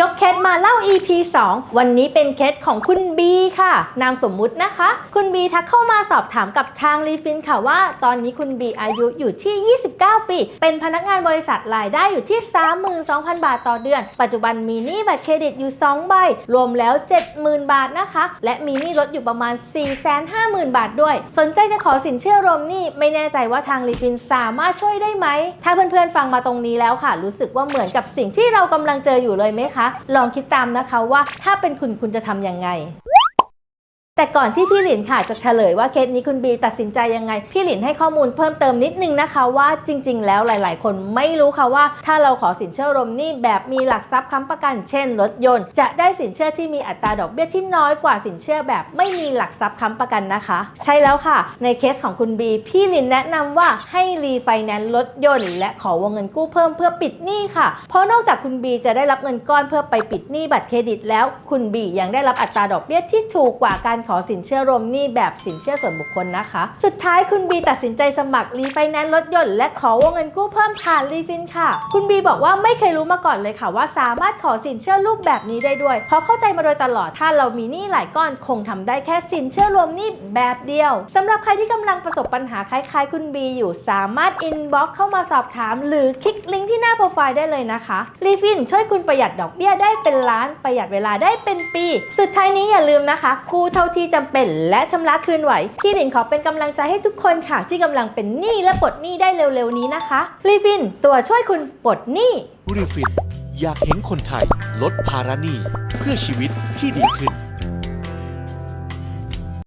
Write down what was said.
ยกเคสมาเล่า EP 2 วันนี้เป็นเคสของคุณบีค่ะ นามสมมุตินะคะ คุณบีทักเข้ามาสอบถามกับทางรีฟินค่ะว่า ตอนนี้คุณบีอายุอยู่ที่ 29 ปี เป็นพนักงานบริษัทรายได้อยู่ที่ 32,000 บาทต่อเดือน ปัจจุบันมีหนี้บัตรเครดิตอยู่ 2 ใบ รวมแล้ว 70,000 บาทนะคะ และมีหนี้รถอยู่ประมาณ 450,000 บาทด้วย สนใจจะขอสินเชื่อรวมหนี้ไม่แน่ใจว่าทางรีฟินสามารถช่วยได้ไหม ถ้าเพื่อนๆฟังมาตรงนี้แล้วค่ะ รู้สึกว่าเหมือนกับสิ่งที่เรากำลังเจออยู่เลยไหมคะลองคิดตามนะคะว่าถ้าเป็นคุณคุณจะทำยังไง แต่ก่อนที่พี่หลินค่ะจะเฉลยว่าเคสนี้คุณบีตัดสินใจยังไง พี่หลินให้ข้อมูลเพิ่มเติมนิดนึงนะคะว่าจริง ๆ แล้วหลาย ๆ คนไม่รู้ค่ะว่า ถ้าเราขอสินเชื่อรมนี้แบบมีหลักทรัพย์ค้ำประกัน เช่นรถยนต์ จะได้สินเชื่อที่มีอัตราดอกเบี้ยที่น้อยกว่าสินเชื่อแบบไม่มีหลักทรัพย์ค้ำประกันนะคะ ใช่แล้วค่ะ ในเคสของคุณบีพี่หลินแนะนำว่าให้รีไฟแนนซ์รถยนต์ และขอวงเงินกู้เพิ่มเพื่อปิดหนี้ค่ะ เพราะนอกจากคุณบีจะได้รับเงินก้อนเพื่อไปปิดหนี้บัตรเครดิต แล้วคุณบียังได้รับอัตราดอกเบี้ยที่ถูกกว่าการขอสินเชื่อรวมหนี้แบบสินเชื่อส่วนบุคคลนะคะ สุดท้ายคุณบีตัดสินใจสมัครรีไฟแนนซ์รถยนต์และขอวงเงินกู้เพิ่มผ่านรีฟินค่ะ คุณบีบอกว่าไม่เคยรู้มาก่อนเลยค่ะว่าสามารถขอสินเชื่อรูปแบบนี้ได้ด้วย เพราะเข้าใจมาโดยตลอดถ้าเรามีหนี้หลายก้อนคงทำได้แค่สินเชื่อรวมหนี้แบบเดียวสำหรับใครที่กำลังประสบปัญหาคล้ายๆ คุณบีอยู่สามารถอินบ็อกเข้ามาสอบถาม หรือคลิกลิงก์ที่หน้าโปรไฟล์ได้เลยนะคะรีฟินช่วยคุณประหยัดดอกเบี้ยได้เป็นล้านประหยัดเวลาได้เป็นปี สุดท้ายนี้อย่าลืมนะคะกูเท่าที่จำเป็นและชำระคืนไหวพี่หลินขอเป็นกำลังใจให้ทุกคนค่ะ ที่กำลังเป็นหนี้และปลดหนี้ได้เร็วๆนี้นะคะรีฟินตัวช่วยคุณปลดหนี้รีฟินอยากเห็นคนไทย ลดภาระหนี้เพื่อชีวิตที่ดีขึ้น